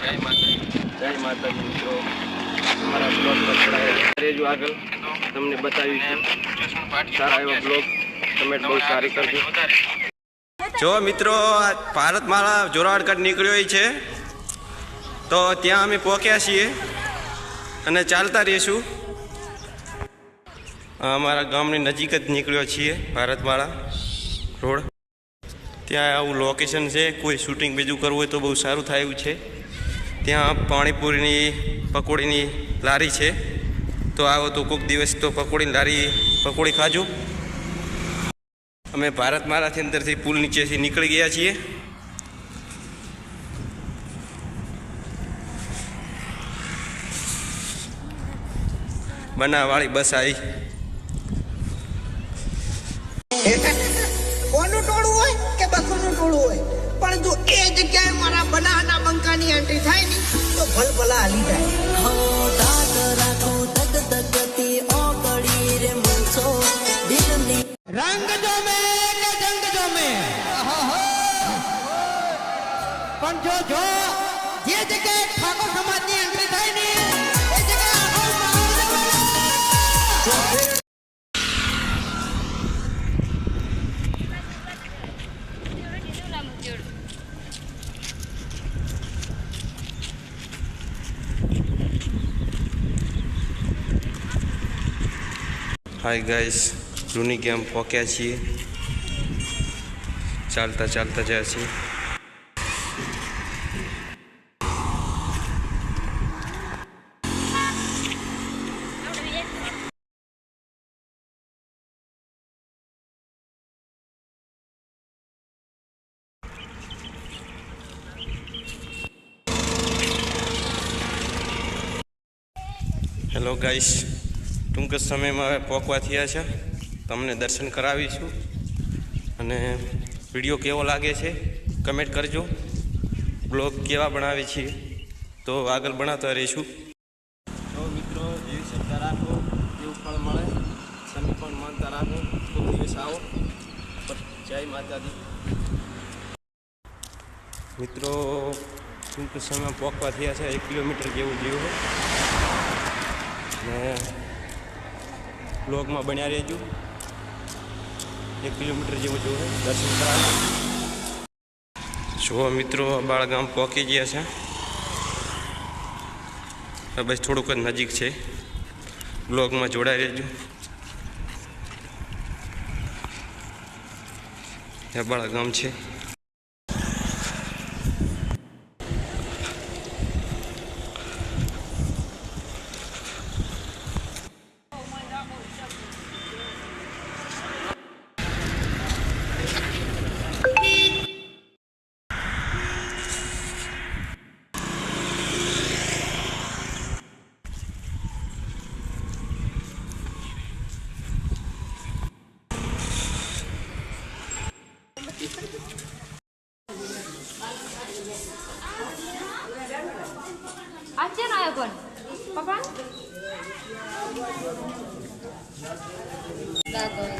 જય માતાજી. જય તમને સારા એવા બ્લોગ કમેન્ટ બહુ સારી કરજો. જો મિત્રો ભારત મારા જોરાવડગઢ નીકળ્યો છે, તો ત્યાં અમે પહોંચ્યા છીએ અને ચાલતા રહીશું. અમારા ગામની નજીક જ નીકળ્યો છીએ, ભારતમાળા રોડ. ત્યાં આવું લોકેશન છે, કોઈ શૂટિંગ બીજું કરવું હોય તો બહુ સારું થાય છે. ત્યાં પાણીપુરીની પકોડીની લારી છે. તો આવો તો કોઈક દિવસ તો પકોડીની લારી, પકોડી ખાજો. અમે ભારત મારાથી અંદરથી પુલ નીચેથી નીકળી ગયા છીએ. બનાવવાળી બસ આવી. પણ જો એ જગ્યાએ મારા બનાના બંકાની એન્ટ્રી થાય ને તો ભલભલા હાલી જાય રંગ જોમે કે જંગ જોમે પણ જો જો જે જગ્યાએ ઠાકોર સમાજની એન્ટ્રી થાય ને એ જગ્યાએ આખો માહોલ હાય ગાઈસ જૂની ગેમ પોક્યા છીએ. ચાલતા ચાલતા જાય છીએ હેલો ગાઈસ ટૂંક જ સમયમાં હવે પહોંચવા થયા છે. તમને દર્શન કરાવીશું. અને વીડિયો કેવો લાગે છે કમેન્ટ કરજો. બ્લોગ કેવા બનાવીએ છીએ તો આગળ બનાવતા રહીશું. તો મિત્રો જેવી શ્રદ્ધા રાખો એવું ફળ મળે તમે પણ માનતા રાખો. કોઈ દિવસ આવો. જય માતાજી. મિત્રો ટૂંક સમયમાં પહોંચવા થયા છે એક કિલોમીટર જેવું જીવ ને બ્લોગમાં બન્યા રહેજો. એક કિલોમીટર જેવું જોવે, દર્શન કરાવે. જુઓ મિત્રો બાળગામ પહોંચી ગયા છે. બસ થોડુંક જ નજીક છે. બ્લોગમાં જોડાઈ રહેજો. બાળગામ છે. Achen ayo kon. Papan? Dagon.